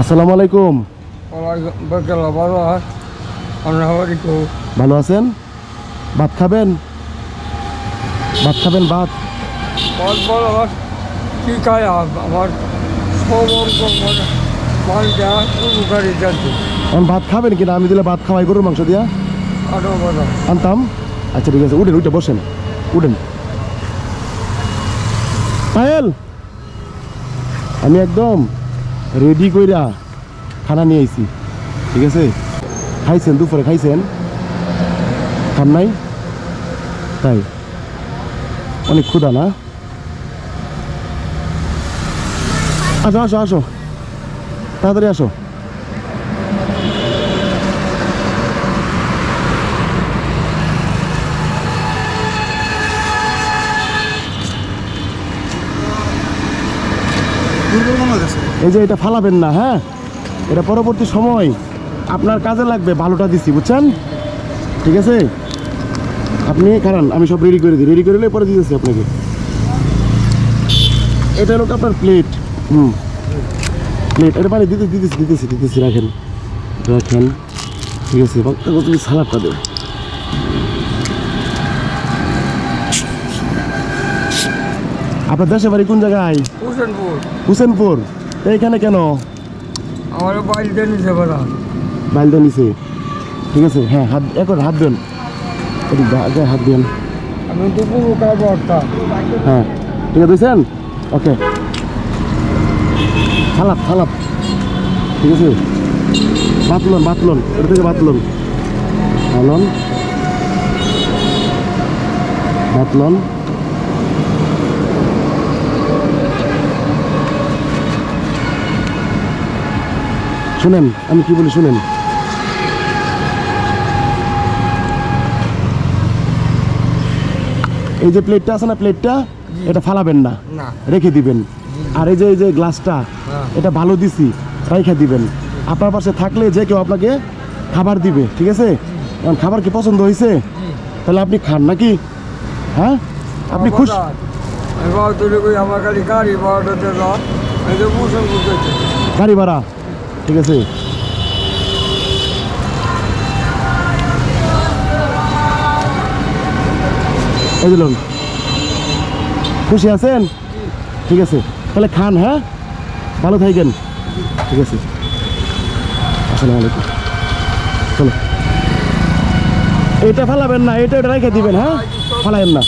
আসসালামু আলাইকুম. ভালো আছেন? ভাত খাবেন? ভাত খাবেন ভাত? কি খায় আমার ভাত খাবেন কিনা? আমি দিলে ভাত খাওয়াই গরুর মাংস দিয়া। আনতাম। আচ্ছা ঠিক আছে উঠেন উঠে বসেন। উঠেন। পায়েল! আমি একদম রেডি কইরা খানা নিয়ে আইছি। ঠিক আছে? খাইছেন, দুপুরে খাইছেন? খান নাই? তাই। অনেক ক্ষুদা না? আসো আসো আসো। তাড়াতাড়ি আসো। এই যে এটা ফালাবেন না হ্যাঁ? এটা পরবর্তী সময় আপনার কাজে লাগবে ভালোটা দিচ্ছি বুঝছেন? ঠিক আছে? আপনি কারণ আমি সব রেডি করে দিই। রেডি করে পরে দিতেছি আপনাকে। এটা হলো আপনার প্লেট হুম। প্লেট এটা পানি দিতে দিতেছি দিতেছি দিতেছি, রাখেন। রাখেন। ঠিক আছে তুমি দেবে আপনার দেশে বাড়ি কোন জায়গায়? হোসেনপুর। হুসেনপুর। তো এখানে কেন? আমার বাইল পারা বাইলদা নিচে। ঠিক আছে হ্যাঁ হাত একবার হাত দেন। হাত দেন। আমি তো পুরো খাব একটা হ্যাঁ ঠিক আছে দিয়েছেন ওকে। খালাপ খালাপ ঠিক আছে? বাতলন বাতলন এটা থেকে বাতলন বাতলন বাতলন শুনেন আমি কি বলি শুনেন। এই যে প্লেটটা আছে না প্লেটটা এটা ফালাবেন না রেখে দিবেন। আর এই যে এই যে গ্লাসটা হ্যাঁ। এটা ভালো দিছি রেখে দিবেন। আপনার পাশে থাকলে যে কেউ আপনাকে খাবার দিবে ঠিক আছে? কারণ খাবার কি পছন্দ হয়েছে? তাহলে আপনি খান নাকি? হ্যাঁ? আপনি খুশ? গাড়ি ভাড়া? ঠিক আছে? খুশি আছেন? ঠিক আছে। তাহলে খান হ্যাঁ? ভালো থাকেন। ঠিক আছে। আসসালামু আলাইকুম। চলো। এটা ফেলাবেন না, এটা এটা রেখে দিবেন হ্যাঁ? ফেলাবেন না।